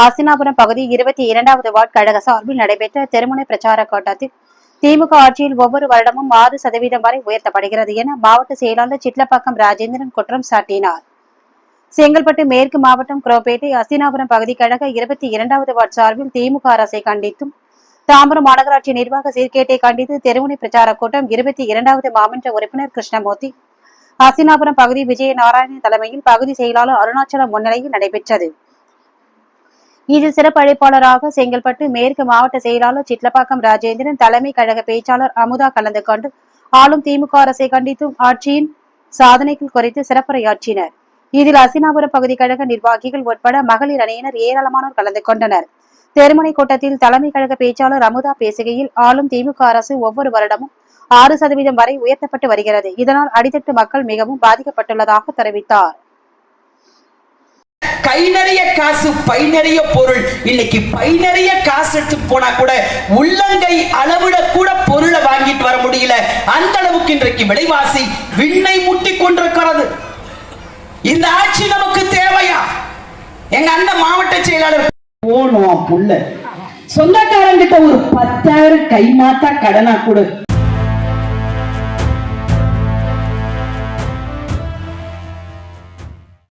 அசினாபுரம் பகுதி இருபத்தி இரண்டாவது வார்டு கழக சார்பில் நடைபெற்ற தெருமுனை பிரச்சார கூட்டத்தில் திமுக ஆட்சியில் ஒவ்வொரு வருடமும் ஆறு சதவீதம் வரை உயர்த்தப்படுகிறது என மாவட்ட செயலாளர் சிட்லப்பாக்கம் ராஜேந்திரன் குற்றம் சாட்டினார். செங்கல்பட்டு மேற்கு மாவட்டம் குரோப்பேட்டை அசினாபுரம் பகுதி கழக இருபத்தி இரண்டாவது வார்டு சார்பில் திமுக அரசை கண்டித்தும் தாம்பரம் மாநகராட்சி நிர்வாக சீர்கேட்டை கண்டித்து தெருமுனை பிரச்சார கூட்டம் இருபத்தி இரண்டாவது மாமன்ற உறுப்பினர் கிருஷ்ணமூர்த்தி அசினாபுரம் பகுதி விஜய நாராயணன் தலைமையில் பகுதி செயலாளர் அருணாச்சலம் முன்னிலையில் நடைபெற்றது. இதில் சிறப்பு அழைப்பாளராக செங்கல்பட்டு மேற்கு மாவட்ட செயலாளர் சிட்லப்பாக்கம் ராஜேந்திரன் தலைமை கழக பேச்சாளர் அமுதா கலந்து கொண்டு ஆளும் திமுக அரசை கண்டித்தும் ஆட்சியின் சாதனைகள் குறித்து சிறப்புரையாற்றினர். இதில் அசினாபுரம் பகுதி கழக நிர்வாகிகள் உட்பட மகளிர் அணியினர் ஏராளமானோர் கலந்து கொண்டனர். தெருமனை கூட்டத்தில் தலைமை கழக பேச்சாளர் அமுதா பேசுகையில் ஆளும் திமுக அரசு ஒவ்வொரு வருடமும் ஆறு சதவீதம் வரை உயர்த்தப்பட்டு வருகிறது. இதனால் அடித்தட்டு மக்கள் மிகவும் பாதிக்கப்பட்டுள்ளதாக தெரிவித்தார். கை நிறைய காசு பை நிறைய பொருள். இன்னைக்கு பை நிறைய காசு எடுத்து போனா கூட உள்ளங்கை அளவிட கூட பொருளை வாங்கிட்டு வர முடியல. அந்த அளவுக்கு இன்றைக்கு விலைவாசி விண்ணை முட்டி கொண்டிருக்கிறது. இந்த ஆட்சி நமக்கு தேவையா? எங்க அண்ணன் மாவட்ட செயலாளர் போனோம் புள்ள? சொந்தக்காரங்கிட்ட ஒரு பத்தாயிரம் கை மாத்தா கடனா கொடு.